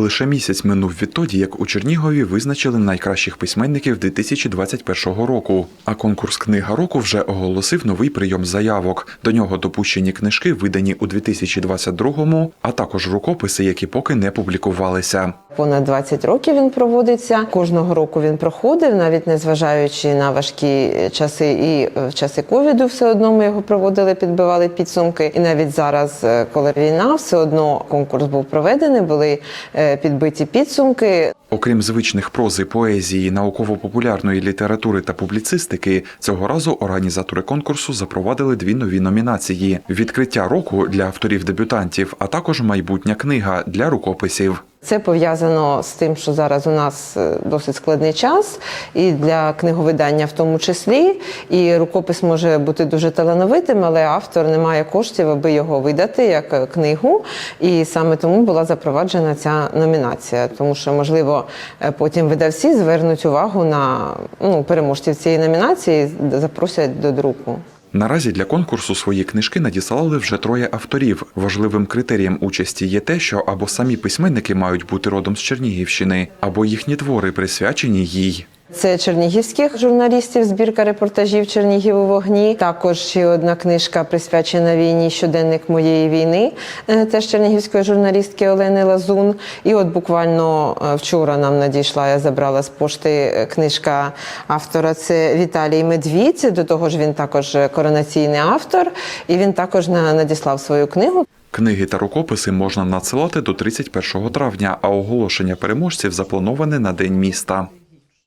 Лише місяць минув відтоді, як у Чернігові визначили найкращих письменників 2021 року. А конкурс Книга року вже оголосив новий прийом заявок. До нього допущені книжки, видані у 2022-му, а також рукописи, які поки не публікувалися. Понад 20 років він проводиться. Кожного року він проходив, навіть незважаючи на важкі часи і е, в часи ковіду, все одно ми його проводили, підбивали підсумки. І навіть зараз, е, коли війна, все одно конкурс був проведений, були е, підбиті підсумки. Окрім звичних прози, поезії, науково-популярної літератури та публіцистики, цього разу організатори конкурсу запровадили дві нові номінації: відкриття року для авторів-дебютантів, а також майбутня книга для рукописів. Це пов'язано з тим, що зараз у нас е, досить складний час, і для книговидання в тому числі. І рукопис може бути дуже талановитим, але автор не має коштів, аби його видати як е, книгу. І саме тому була запроваджена ця номінація, тому що можливо е, потім видавці звернуть увагу на ну, переможців цієї номінації, запросять до друку. Наразі для конкурсу свої книжки надіслали вже троє авторів. Важливим критерієм участі є те, що або самі письменники мають бути родом з Чернігівщини, або їхні твори присвячені їй. Це чернігівських журналістів, збірка репортажів Чернігів у вогні. Також ще одна книжка присвячена війні Щоденник моєї війни, е, теж чернігівської журналістки Олени Лазун. І от буквально е, вчора нам надійшла, я забрала з пошти е, книжка автора. Це Віталій Медвідь. До того ж, він також коронаційний автор, і він також на- надіслав свою книгу. Книги та рукописи можна надсилати до 31 травня, а оголошення переможців заплановане на День міста.